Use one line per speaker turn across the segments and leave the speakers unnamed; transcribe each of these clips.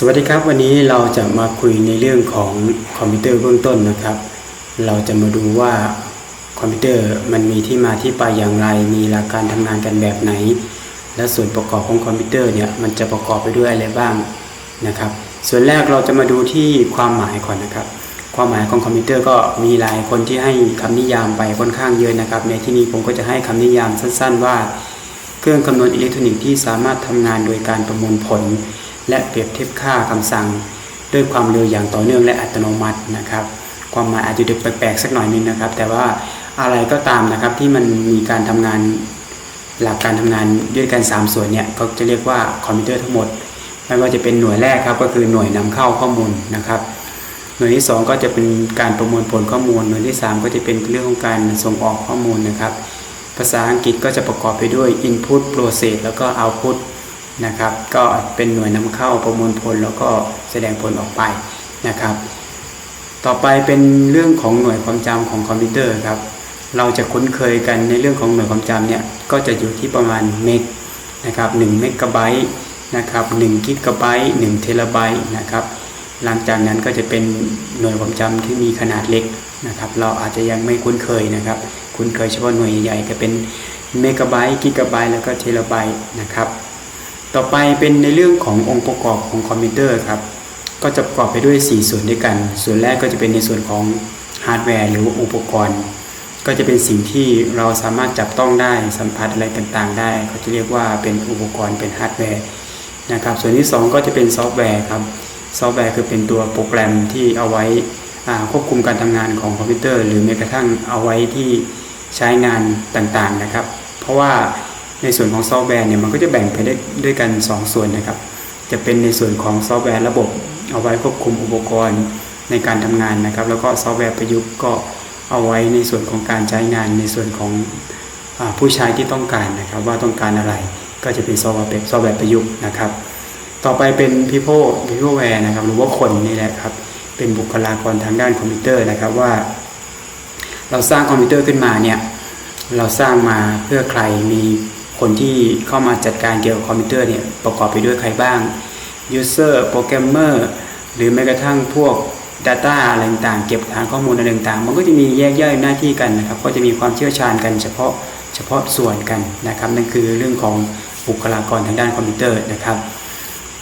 สวัสดีครับวันนี้เราจะมาคุยในเรื่องของคอมพิวเตอร์เบื้องต้นนะครับ เราจะมาดูว่าคอมพิวเตอร์มันมีที่มาที่ไปอย่างไร มีหลักการทำงานกันแบบไหน และส่วนประกอบของคอมพิวเตอร์เนี่ยมันจะประกอบไปด้วยอะไรบ้างนะครับ ส่วนแรกเราจะมาดูที่ความหมายก่อนนะครับ ความหมายของคอมพิวเตอร์ก็มีหลายคนที่ให้คำนิยามไปค่อนข้างเยอะนะครับ ในที่นี้ผมก็จะให้คำนิยามสั้น ๆ ว่า เครื่องคำนวณอิเล็กทรอนิกส์ที่สามารถทำงานโดยการประมวลผล และเปรียบเทียบค่าคำสั่ง ด้วยความเร็วอย่างต่อเนื่องและอัตโนมัตินะครับ ความหมายอาจจะดูแปลกๆสักหน่อยนึงนะครับ แต่ว่าอะไรก็ตามนะครับที่มันมีการทำงานหลักการทำงานด้วยกัน 3 ส่วนเนี่ยก็จะเรียกว่าคอมพิวเตอร์ทั้งหมด ไม่ว่าจะเป็นหน่วยแรกครับก็คือหน่วยนำเข้าข้อมูลนะครับหน่วยที่ 2 ก็จะเป็นการประมวลผลข้อมูล หน่วยที่ 3 ก็จะเป็นเรื่องของการส่งออกข้อมูลนะครับ ภาษาอังกฤษก็จะประกอบไปด้วย input process แล้วก็ output นะครับ ก็เป็นหน่วยนำเข้าประมวลผลแล้วก็แสดงผลออกไปนะครับ ต่อไปเป็นเรื่องของหน่วยความจำของคอมพิวเตอร์ครับ เราจะคุ้นเคยกันในเรื่องของหน่วยความจำเนี่ยก็จะอยู่ที่ประมาณเมกนะครับ1เมกะไบต์นะครับ1กิกะไบต์1เทราไบต์นะครับหลังจากนั้นก็จะเป็นหน่วยความจำที่มีขนาดเล็กนะครับ เราอาจจะยังไม่คุ้นเคยนะครับ คุ้นเคยเฉพาะหน่วยใหญ่ๆก็เป็นเมกะไบต์กิกะไบต์แล้วก็เทราไบต์นะครับ ต่อไปเป็นในเรื่องขององค์ประกอบของคอมพิวเตอร์ครับ ก็จะประกอบไปด้วย 4 ส่วนด้วยกัน ส่วนแรกก็จะเป็นในส่วนของฮาร์ดแวร์หรืออุปกรณ์ ก็จะเป็นสิ่งที่เราสามารถจับต้องได้สัมผัสอะไรต่างๆ ได้เขาจะเรียกว่าเป็นอุปกรณ์เป็นฮาร์ดแวร์นะครับ ส่วนที่ 2 ก็จะเป็นซอฟต์แวร์ครับ ซอฟต์แวร์คือเป็นตัวโปรแกรมที่เอาไว้ควบคุมการทำงานของคอมพิวเตอร์ หรือแม้กระทั่งเอาไว้ที่ใช้งานต่างๆนะครับ เพราะว่า ในส่วนของซอฟต์แวร์เนี่ยมันก็จะแบ่งไปได้ด้วยกัน 2 ส่วนนะครับ จะเป็นในส่วนของซอฟต์แวร์ระบบ เอาไว้ควบคุมอุปกรณ์ในการทำงานนะครับ แล้วก็ซอฟต์แวร์ประยุกต์ก็เอาไว้ในส่วนของการใช้งานในส่วนของอผู้ใช้ที่ต้องการนะครับ ว่าต้องการอะไรก็จะเป็นซอฟต์แวร์ซอฟต์แวร์ประยุกต์นะครับ ต่อไปเป็น people peopleware นะครับหรือว่าคนนี่แหละครับ เป็นบุคลากรทางด้านคอมพิวเตอร์นะครับว่า เราสร้างคอมพิวเตอร์ขึ้นมาเนี่ยเราสร้างมาเพื่อใครมี คนที่เข้ามาจัดการเกี่ยวกับคอมพิวเตอร์เนี่ยประกอบไปด้วยใครบ้าง user programmer หรือแม้กระทั่งพวก Data อะไรต่างๆเก็บฐานข้อมูลอะไรต่างๆมันก็จะมีแยกย่อยหน้าที่กันนะครับ ก็จะมีความเชี่ยวชาญกันเฉพาะเฉพาะส่วนกันนะครับนั่นคือเรื่องของบุคลากรทางด้านคอมพิวเตอร์นะครับ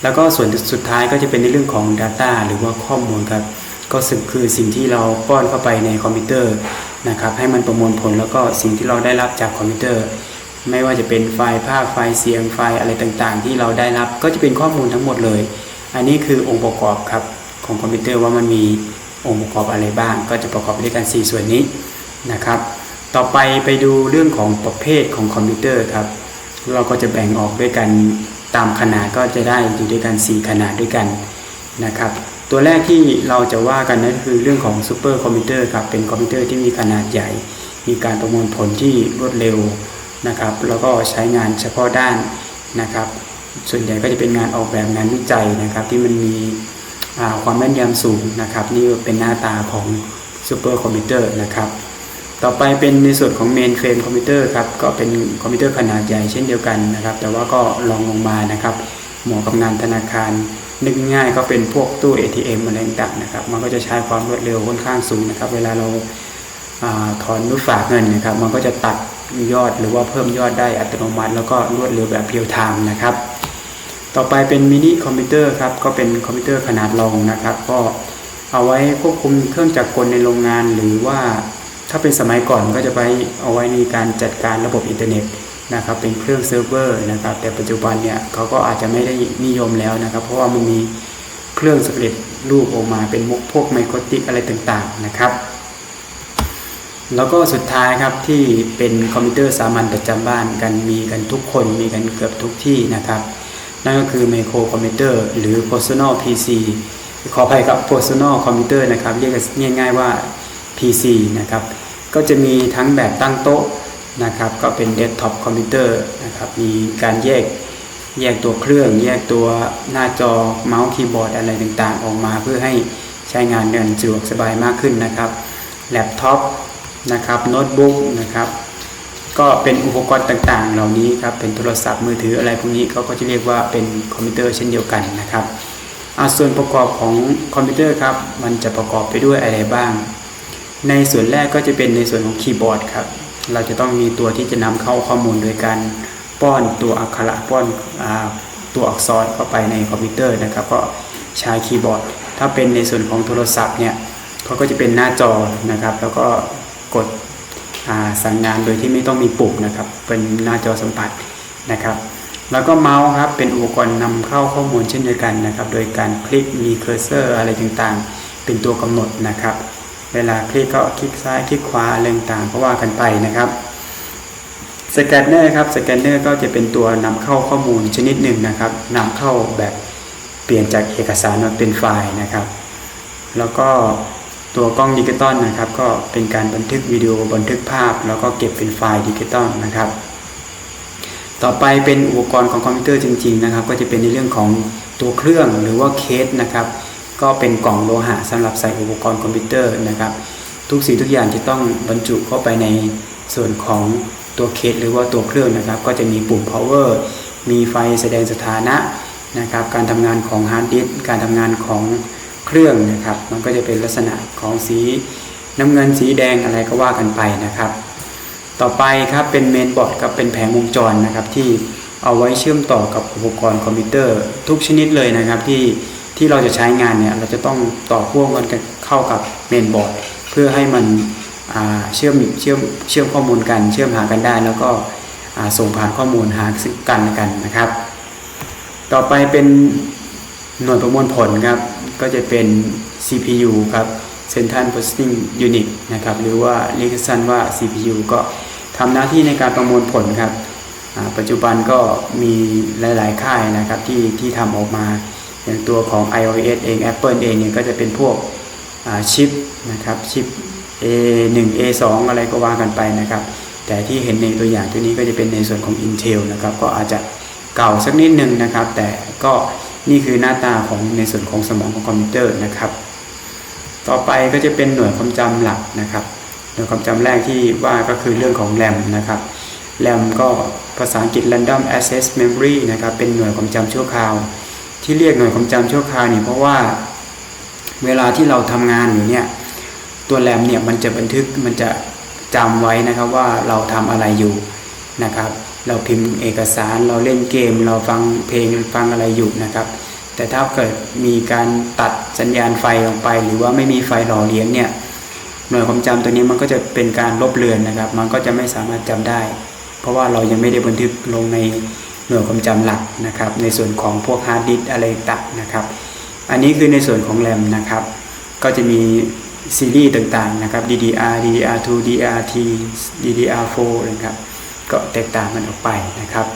แล้วก็ส่วนสุดท้ายก็จะเป็นในเรื่องของ Data หรือว่าข้อมูลครับก็คือสิ่งที่เราป้อนเข้าไปในคอมพิวเตอร์นะครับให้มันประมวลผลแล้วก็สิ่งที่เราได้รับจากคอมพิวเตอร์ ไม่ว่าจะเป็นไฟล์ภาพไฟล์เสียงไฟล์อะไรต่างๆ ที่เราได้รับ ก็จะเป็นข้อมูลทั้งหมดเลย อันนี้คือองค์ประกอบครับของคอมพิวเตอร์ว่ามันมีองค์ประกอบอะไรบ้าง ก็จะประกอบด้วยกัน 4 ส่วนนี้นะครับ ต่อไปไปดูเรื่องของประเภทของคอมพิวเตอร์ครับ เราก็จะแบ่งออกด้วยกันตามขนาดก็จะได้อยู่ด้วยกัน 4 ขนาดด้วยกันนะครับ ตัวแรกที่เราจะว่ากันนั่นคือเรื่องของซูเปอร์คอมพิวเตอร์ครับเป็นคอมพิวเตอร์ที่มีขนาดใหญ่ มีการประมวลผลที่รวดเร็ว นะครับ แล้วก็ใช้งานเฉพาะด้านนะครับ ส่วนใหญ่ก็จะเป็นงานออกแบบงานวิจัยนะครับ ที่มันมีความแม่นยำสูงนะครับ นี่เป็นหน้าตาของซูเปอร์คอมพิวเตอร์นะครับต่อไปเป็นในส่วนของเมนเฟรมคอมพิวเตอร์ครับก็เป็นคอมพิวเตอร์ขนาดใหญ่เช่นเดียวกันนะครับ แต่ว่าก็ลองลงมานะครับเหมาะกับงานธนาคารนึกง่ายก็เป็นพวกตู้ ATM อะไรต่างๆนะครับ มันก็จะใช้ความรวดเร็วค่อนข้างสูงนะครับ เวลาเราถอนนุฝากเงินนะครับ มันก็จะตัด ยอดหรือว่าเพิ่มยอดได้อัตโนมัติ แล้วก็รวดเร็วแบบเรียลไทม์นะครับ ต่อไปเป็นมินิคอมพิวเตอร์ครับก็เป็นคอมพิวเตอร์ขนาดรองนะครับ ก็เอาไว้ควบคุมเครื่องจักรกลในโรงงาน หรือว่าถ้าเป็นสมัยก่อนก็จะไปเอาไว้ในการจัดการระบบอินเทอร์เน็ตนะครับเป็นเครื่องเซิร์ฟเวอร์นะครับ แต่ปัจจุบันเนี่ยเขาก็อาจจะไม่ได้นิยมแล้วนะครับ เพราะว่ามันมีเครื่องสำเร็จรูปออกมาเป็นพวกไมโครติกอะไรต่างๆนะครับ แล้วก็สุดท้ายครับที่เป็นคอมพิวเตอร์สามัญประจำบ้านกันมีกันทุกคนมีกันเกือบทุกที่นะครับ นั่นก็คือไมโครคอมพิวเตอร์หรือ personal PC ขออภัยกับ personal คอมพิวเตอร์นะครับเรียกง่ายๆว่า PC นะครับก็จะมีทั้งแบบตั้งโต๊ะนะครับ ก็เป็นเดสก์ท็อปคอมพิวเตอร์นะครับมีการแยกแยกตัวเครื่อง แยกตัวหน้าจอเมาส์คีย์บอร์ดอะไรต่างๆ ออกมาเพื่อให้ใช้งานเดินสะดวกสบายมากขึ้นนะครับแล็ปท็อป นะครับโน้ตบุ๊กนะครับก็เป็นอุปกรณ์ต่างๆ เหล่านี้ครับเป็นโทรศัพท์มือถืออะไรพวกนี้เขาก็จะเรียกว่าเป็นคอมพิวเตอร์เช่นเดียวกันนะครับอ่าส่วนประกอบของคอมพิวเตอร์ครับมันจะประกอบไปด้วยอะไรบ้าง ในส่วนแรกก็จะเป็นในส่วนของคีย์บอร์ดครับเราจะต้องมีตัวที่จะนำเข้าข้อมูลโดยการป้อนตัวอักขระป้อนอตัวอักษรเข้าไปในคอมพิวเตอร์นะครับ ก็ใช้คีย์บอร์ด ถ้าเป็นในส่วนของโทรศัพท์เนี่ยเขาก็จะเป็นหน้าจอนะครับ แล้วก็ กดสั่งงานโดยที่ไม่ต้องมีปุ่มนะครับ เป็นหน้าจอสัมผัสนะครับ แล้วก็เมาส์ครับเป็นอุปกรณ์นำเข้าข้อมูลเช่นเดียวกันนะครับ โดยการคลิกมีเคอร์เซอร์อะไรต่างๆ เป็นตัวกำหนดนะครับ เวลาคลิกก็คลิกซ้ายคลิกขวาอะไรต่างๆก็ว่ากันไปนะครับสแกนเนอร์ครับสแกนเนอร์ก็จะเป็นตัวนำเข้าข้อมูลชนิดหนึ่งนะครับนำเข้าแบบเปลี่ยนจากเอกสารมาเป็นไฟล์นะครับ แล้วก็ ตัวกล้องดิจิตอลนะครับ ก็เป็นการบันทึกวิดีโอบันทึกภาพ แล้วก็เก็บเป็นไฟล์ดิจิตอลนะครับ ต่อไปเป็นอุปกรณ์ของคอมพิวเตอร์จริง ๆ นะครับ ก็จะเป็นในเรื่องของตัวเครื่องหรือว่าเคสนะครับ ก็เป็นกล่องโลหะสำหรับใส่อุปกรณ์คอมพิวเตอร์นะครับ ทุกสิ่งทุกอย่างที่ต้องบรรจุเข้าไปในส่วนของตัวเคสหรือว่าตัวเครื่องนะครับ ก็จะมีปุ่ม power มีไฟแสดงสถานะนะครับ การทำงานของฮาร์ดดิสก์การทำงานของ เครื่องนะครับ มันก็จะเป็นลักษณะของสีน้ำเงินสีแดงอะไรก็ว่ากันไปนะครับ ต่อไปครับเป็นเมนบอร์ดครับเป็นแผงวงจรนะครับที่เอาไว้เชื่อมต่อกับอุปกรณ์คอมพิวเตอร์ ทุกชนิดเลยนะครับที่ที่เราจะใช้งานเนี่ยเราจะต้องต่อพ่วงกันเข้ากับเมนบอร์ดเพื่อให้มันเชื่อมเชื่อมเชื่อมข้อมูลกัน เชื่อมหากันได้ แล้วก็ส่งผ่านข้อมูลหาซึ่งกันและกันนะครับ ต่อไปเป็น หน่วยประมวลผลครับ ก็จะเป็น CPU ครับ Central Processing Unit นะครับ หรือว่าเรียกสั้นว่า CPU ก็ทำหน้าที่ในการประมวลผลครับ ปัจจุบันก็มีหลาย ๆ ค่ายนะครับที่ที่ทำออกมา อย่างตัวของ iOS เอง Apple เองเนี่ยก็จะเป็นพวกชิปนะครับชิป A1 A2 อะไรก็ว่ากันไปนะครับ แต่ที่เห็นในตัวอย่างตัวนี้ก็จะเป็นในส่วนของ Intel นะครับ ก็อาจจะเก่าสักนิดหนึ่งนะครับ แต่ก็ นี่คือหน้าตาของในส่วนของสมองของคอมพิวเตอร์นะครับ ต่อไปก็จะเป็นหน่วยความจำหลักนะครับ หน่วยความจำแรกที่ว่าก็คือเรื่องของ RAM นะครับ RAM ก็ภาษาอังกฤษ Random Access Memory นะครับ เป็นหน่วยความจำชั่วคราว ที่เรียกหน่วยความจำชั่วคราวนี่เพราะว่าเวลาที่เราทำงานอยู่เนี่ยตัวแรมเนี่ยมันจะบันทึกมันจะจำไว้นะครับว่าเราทำอะไรอยู่นะครับ เราพิมพ์เอกสารเราเล่นเกม เราฟังเพลงฟังอะไรอยู่นะครับ แต่ถ้าเกิดมีการตัดสัญญาณไฟลงไป หรือว่าไม่มีไฟหล่อเลี้ยงเนี่ยหน่วยความจำตัวนี้มันก็จะเป็นการลบเลือนนะครับ มันก็จะไม่สามารถจำได้ เพราะว่าเรายังไม่ได้บันทึกลงในหน่วยความจำหลักนะครับ ในส่วนของพวกฮาร์ดดิสอะไรต่างนะครับ อันนี้คือในส่วนของแรมนะครับ ก็จะมีซีรีส์ต่างๆนะครับ DDR DDR2 DDR-T DDR4 นะครับ ก็แตกต่างกันออกไปนะครับ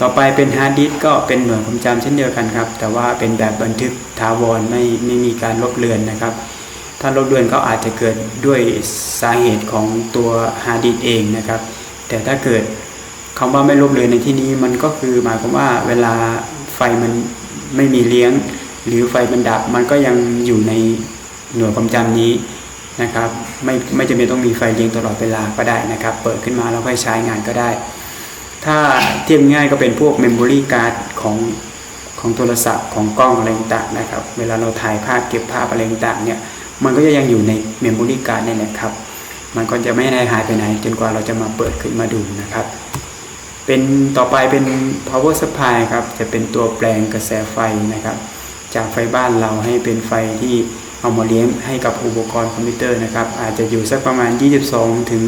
ต่อไปเป็นฮาร์ดดิสก์ก็เป็นเหน่วยความจำเช่นเดียวกันครับ แต่ว่าเป็นแบบบันทึกถาวรไม่ไม่มีการลบเลือนนะครับ ถ้าลบเลือนก็อาจจะเกิดด้วยสาเหตุของตัวฮาร์ดดิสก์เองนะครับ แต่ถ้าเกิดคำว่าไม่ลบเลือนในที่นี้มันก็คือหมายความว่าเวลาไฟมันไม่มีเลี้ยง หรือไฟมันดับมันก็ยังอยู่ในหน่วยความจำนี้ นะครับ ไม่ไม่จำเป็นต้องมีไฟเลี้ยงตลอดเวลาก็ได้นะครับ เปิดขึ้นมาแล้วค่อยใช้งานก็ได้ ถ้าเทียบง่ายก็เป็นพวกเมมโมรี่การ์ดของของโทรศัพท์ของกล้องอะไรต่างๆนะครับ เวลาเราถ่ายภาพเก็บภาพอะไรต่างๆเนี่ยมันก็จะยังอยู่ในเมมโมรี่การ์ดนี่แหละครับมันก็จะไม่ได้หายไปไหน จนกว่าเราจะมาเปิดขึ้นมาดูนะครับ เป็นต่อไปเป็น power supply ครับ จะเป็นตัวแปลงกระแสไฟนะครับ จากไฟบ้านเราให้เป็นไฟที่ เอามาเลี้ยงให้กับอุปกรณ์คอมพิวเตอร์นะครับ อาจจะอยู่สักประมาณ 22 ถึง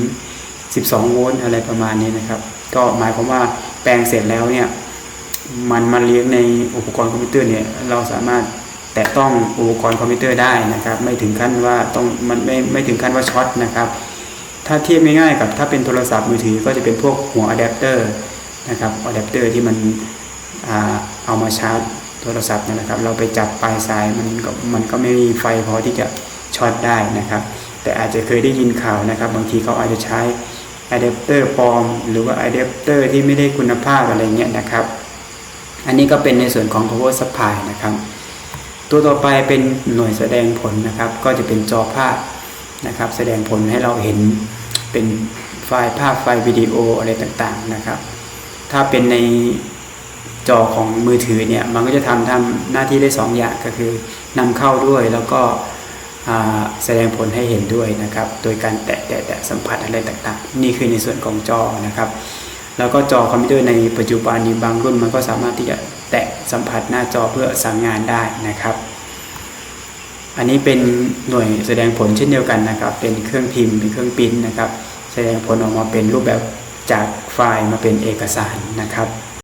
12 โวลต์อะไรประมาณนี้นะครับ ก็หมายความว่าแปลงเสร็จแล้วเนี่ยมันมาเลี้ยงในอุปกรณ์คอมพิวเตอร์เนี่ยเราสามารถแตะต้องอุปกรณ์คอมพิวเตอร์ได้นะครับ ไม่ถึงขั้นว่าต้องมันไม่ไม่ถึงขั้นว่าช็อตนะครับ ถ้าเทียบง่ายๆกับถ้าเป็นโทรศัพท์มือถือก็จะเป็นพวกหัวอะแดปเตอร์นะครับอะแดปเตอร์ที่มันอเอามาชาร์จ โทรศัพท์เนี่ยนะครับ เราไปจับปลายสายมันก็มันก็ไม่มีไฟพอที่จะช็อตได้นะครับ แต่อาจจะเคยได้ยินข่าวนะครับ บางทีเขาอาจจะใช้อะแดปเตอร์ปลอม หรือว่าอะแดปเตอร์ที่ไม่ได้คุณภาพอะไรเงี้ยนะครับ อันนี้ก็เป็นในส่วนของ power supply นะครับ ตัวต่อไปเป็นหน่วยแสดงผลนะครับ ก็จะเป็นจอภาพนะครับ แสดงผลให้เราเห็นเป็นไฟล์ภาพไฟล์วิดีโออะไรต่างๆนะครับ ถ้าเป็นใน จอของมือถือเนี่ยมันก็จะทำทำหน้าที่ได้สองอย่างก็คือนำเข้าด้วยแล้วก็แสดงผลให้เห็นด้วยนะครับ โดยการแตะแตะแตะสัมผัสอะไรต่างๆ นี่คือในส่วนของจอนะครับ แล้วก็จอคอมพิวเตอร์ในปัจจุบันนี้บางรุ่นมันก็สามารถที่จะแตะสัมผัสหน้าจอเพื่อสั่งงานได้นะครับ อันนี้เป็นหน่วยแสดงผลเช่นเดียวกันนะครับ เป็นเครื่องพิมพ์เป็นเครื่องปริ้นนะครับ แสดงผลออกมาเป็นรูปแบบจากไฟล์มาเป็นเอกสารนะครับ